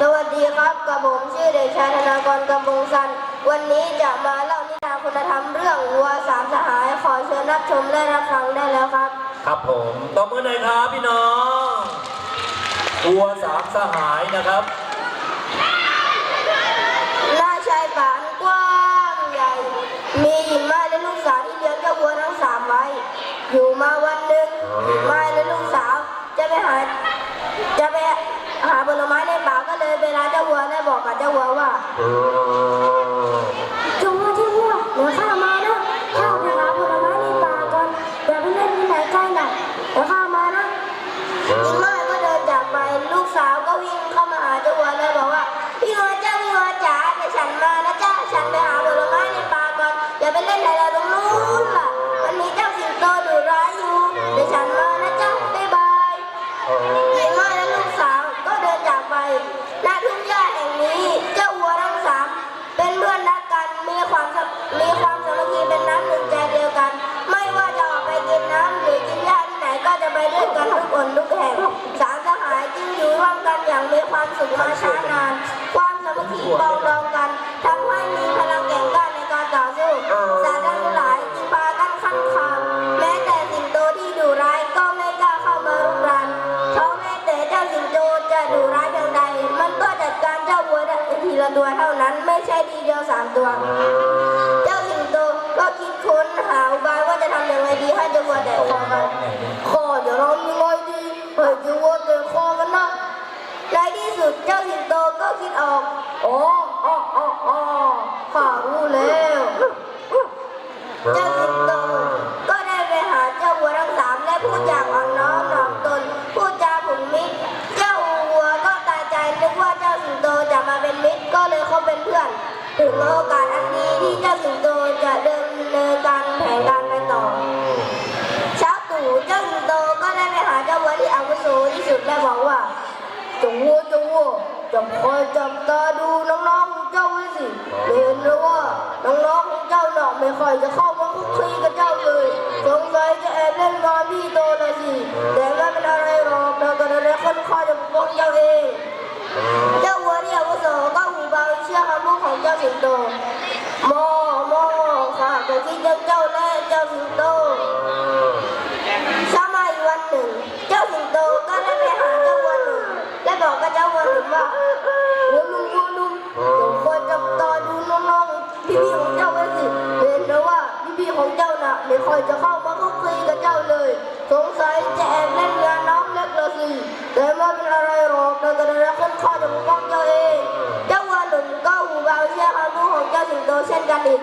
สวัสดีครับกับผมชื่อเด็กชายธนากรกำบงสัน วันนี้จะมาเล่านิทานคุณธรรมเรื่องวัวสามสหายขอเชิญรับชมและรับฟังได้แล้วครับ ครับผมตบมือหน่อยครับพี่น้องวัวสามสหายนะครับหน้าชายป่านกว้างใหญ่ มีหญิง 我方 ด้วยกันทุกคนทุกแห่งสามสหายจึงอยู่ร่วมกันอย่างมีความสุขมาช้านาน ความสามัคคีปรองดองกันทำให้มีพลังแก่งกล้าในการต่อสู้สัตว์ทั้งหลายจึงพากันขันคามแม้แต่สิงโตที่ดุร้ายก็ไม่กล้าเข้ามารุกรานเพราะแม้แต่เจ้าสิงโตจะดุร้ายเพียงใด มันก็จัดการเจ้าวัวได้ทีละตัวเท่านั้นไม่ใช่ทีเดียวสามตัวเจ้าสิงโตก็คิดค้นหาอุบายว่าจะทำยังไงดีให้เจ้าวัวแตกคอมัน สิงโตจะมาเป็นมิตรก็เลยเข้าเป็นเพื่อน ถึงโอกาสอันดีที่เจ้าสิงโตจะเดินเนินการแผนการไปต่อ เช้าตู่เจ้าสิงโตก็ได้ไปหาเจ้าวัวที่อาวุโสที่สุดและบอกว่าจ้าวัวจ้าวัวจะคอยจับตาดูน้องๆของเจ้าไว้สิเห็นนะว่าน้องๆของเจ้าเนาะไม่ค่อยจะเข้ามาคุกคีกับเจ้าเลยสงสัยจะแอบเล่นงานพี่โต ค่อยจะเข้ามาคุกคีกับเจ้าเลย สงสัยจะแอบเล่นงานน้องเล็กละสิแต่ไม่เป็นอะไรหรอกเราจะได้ค่อนข้อจะปกป้องเจ้าเอง เจ้าวัวหนุ่มก็หูเบาเชื่อคำพูดของเจ้าสิงโตเช่นกันอีก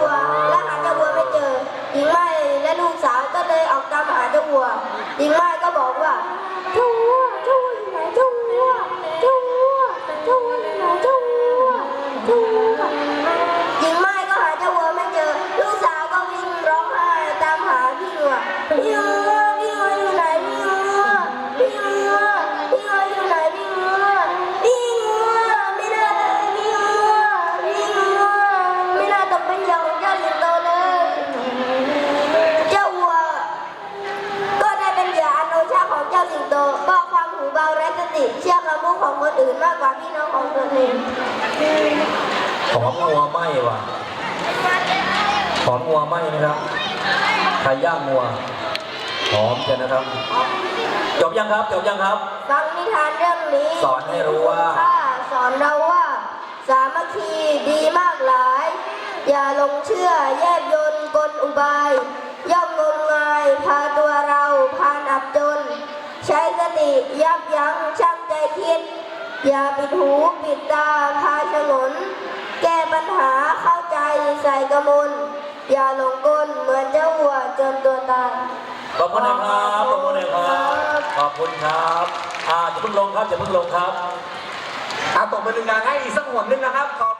วัวและหาเจ้าวัวไม่เจอหญิงไม้และลูกสาวก็เลยออกตามหาเจ้าวัวหญิงไม้ก็บอกว่าทู ว่าพี่น้องของตนเองหอมงัวไหมว่ะหอมงัวไหมนะครับใครย่างงัวหอมใช่นะครับ จบยังครับจบยังครับ ฟังนิทานเรื่องนี้ สอนให้รู้ว่าค่ะสอนเราว่า สามัคคีดีมากหลาย อย่าหลงเชื่อแยบยนต์กลอุบาย ย่อมงมงายพาตัวเราพานอับจน ใช้สติยับยั้งชั่งใจคิด อย่าปิดหูปิดตาพาฉงนแก้ปัญหาเข้าใจใส่กระมนอย่าหลงกลเหมือนเจ้าหัวจนตัวตายขอบคุณนะครับขอบคุณนะครับขอบคุณครับอ่าจะเพิ่งลงครับจะเพิ่งลงครับอาตบมือหนึ่งดังให้อีกสักหนหนึ่งนะครับขอบคุณครับ